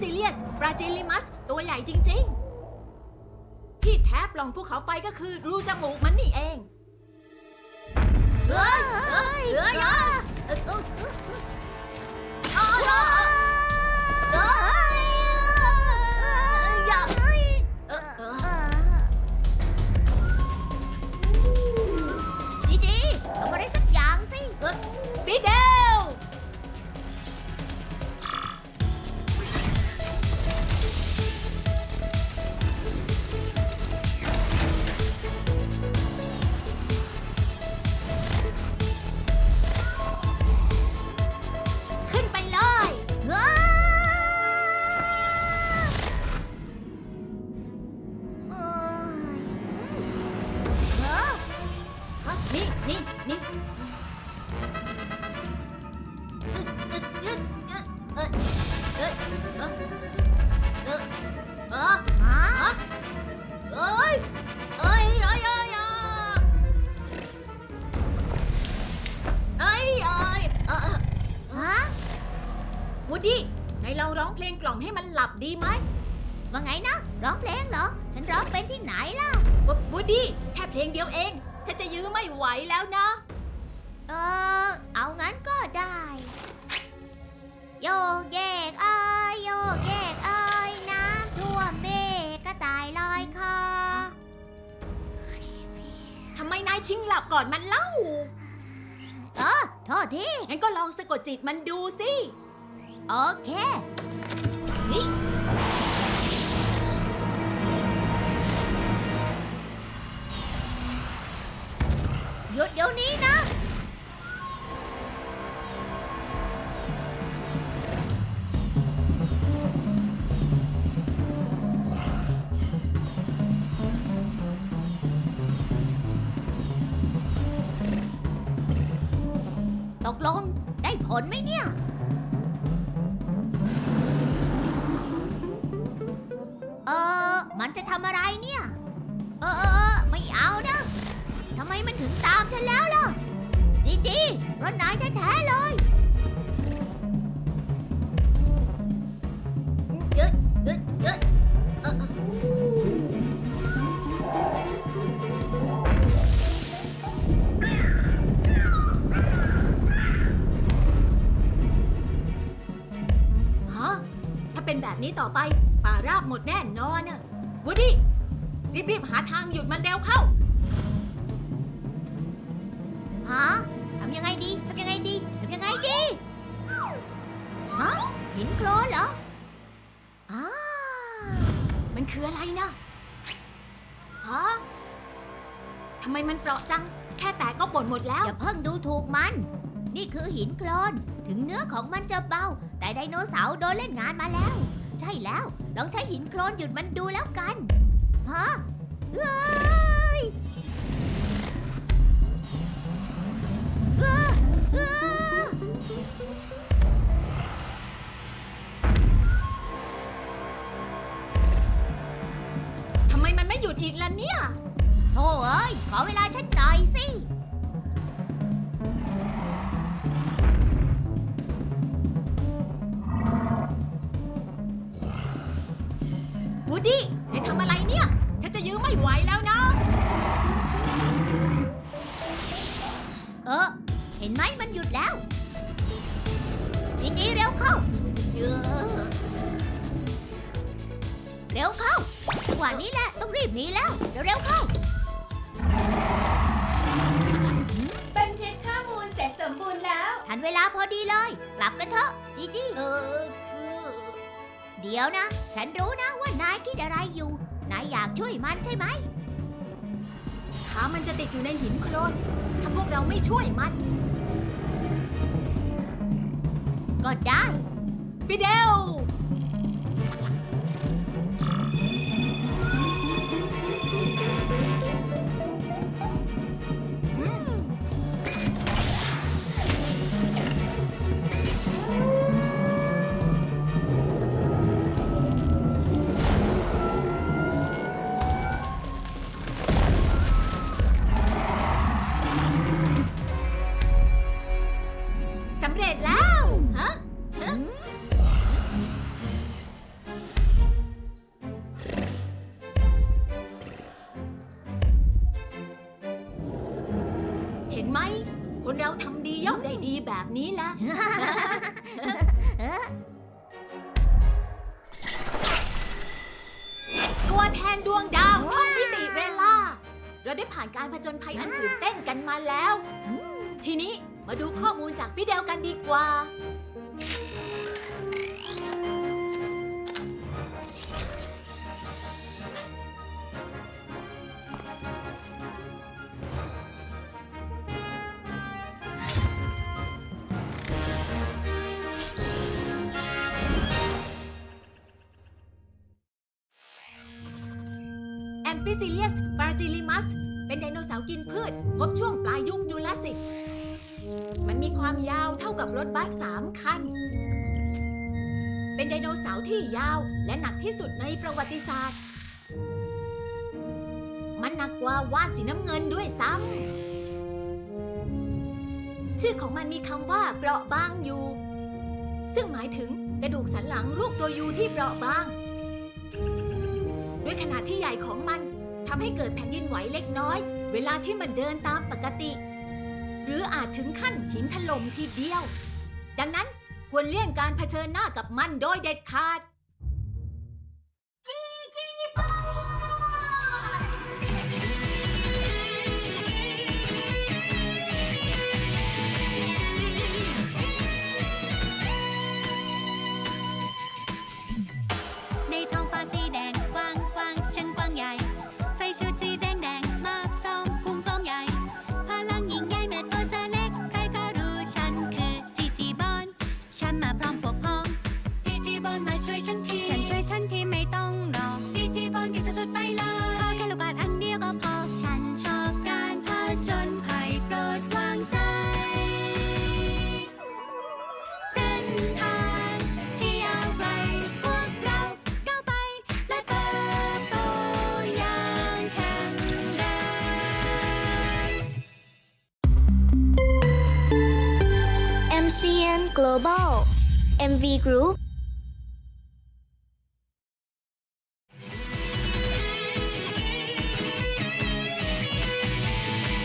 ซิเลียส ปราจิลิมัส ตัวใหญ่จริง ๆ ที่แท้ปล่องภูเขาไฟก็คือรูจมูกมันนี่เอง เฮ้ยเฮ้ยเฮ้ย วูดดี้ไหนเราร้องเพลงกล่อมให้มันหลับดีไหมว่าไงนะ ร้องเพลงเหรอ ฉันร้องเป็นที่ไหนล่ะวูดดี้แค่เพลงเดียวเอง ฉันจะยื้อไม่ไหวแล้วนะ เออ เอางั้นก็ได้ โยกแยกเอ้ยโยกแยกเอ้ยน้ำท่วมเมฆกระต่ายลอยคอทำไมนายชิงหลับก่อนมันเล่า เออโทษทีงั้นก็ลองสะกดจิตมันดูสิ โอเค นี่ กลงได้ผลไหมเนี่ย เออ มันจะทำอะไรเนี่ย เออเออเออไม่เอานะทำไมมันถึงตามฉันแล้วล่ะ จีจีเพราะนายแท้ๆเลย อไป ป่าราบหมดแน่นอนน่ะวูดดี้รีบๆหาทางหยุดมันเร็วเข้า ฮะทำยังไงดีทำยังไงดีทำยังไงดี ฮะหินโครนเหรออ้ามันคืออะไรนะฮะทำไมมันเปราะจัง แค่แตกก็ป่นหมดแล้ว อย่าเพิ่งดูถูกมัน นี่คือหินโครนถึงเนื้อของมันจะเบา แต่ไดโนเสาร์โดนเล่นงานมาแล้ว ใช่แล้ว ลองใช้หินโครนหยุดมันดูแล้วกันฮะเอ้ย ดดี้นายทำอะไรเนี่ย ฉันจะยื้อไม่ไหวแล้วนะ เออ เห็นไหมมันหยุดแล้ว จีจีเร็วเข้าเออเร็วเข้าจังหวะนี้แหละ ต้องรีบหนีแล้วเร็วๆเข้า บันทึกข้อมูลเสร็จสมบูรณ์แล้ว ทันเวลาพอดีเลย กลับกันเถอะ จีจี เออคือ เดี๋ยวนะ ฉันรู้นะว่านายคิดอะไรอยู่ นายอยากช่วยมันใช่ไหม ขามันจะติดอยู่ในหินโคลนถ้าพวกเราไม่ช่วยมัน ก็ได้ไปเดว แบบนี้แหละ ตัวแทนดวงดาวท่องมิติเวลา เราได้ผ่านการผจญภัยอันตื่นเต้นกันมาแล้ว ทีนี้มาดูข้อมูลจากพี่เดลกันดีกว่า แอม h ิซิเลียสปาจิลิมัส เป็นไดโนเสาร์กินพืช พบช่วงปลายยุคจูราสสิก มันมีความยาวเท่ากับรถบัสสามคัน เป็นไดโนเสาร์ที่ยาวและหนักที่สุดในประวัติศาสตร์ มันหนักกว่าวานสีน้ำเงินด้วยซ้ำ ชื่อของมันมีคำว่าเปราะบางอยู่ ซึ่งหมายถึงกระดูกสันหลังรูปตัวยูที่เปราะบาง นาดที่ใหญ่ของมันทำให้เกิดแผ่นดินไหวเล็กน้อย เวลาที่มันเดินตามปกติ หรืออาจถึงขั้นหินถล่มทีเดียว ดังนั้นควรเลี่ยงการเผชิญหน้ากับมันโดยเด็ดขาด Global MV Group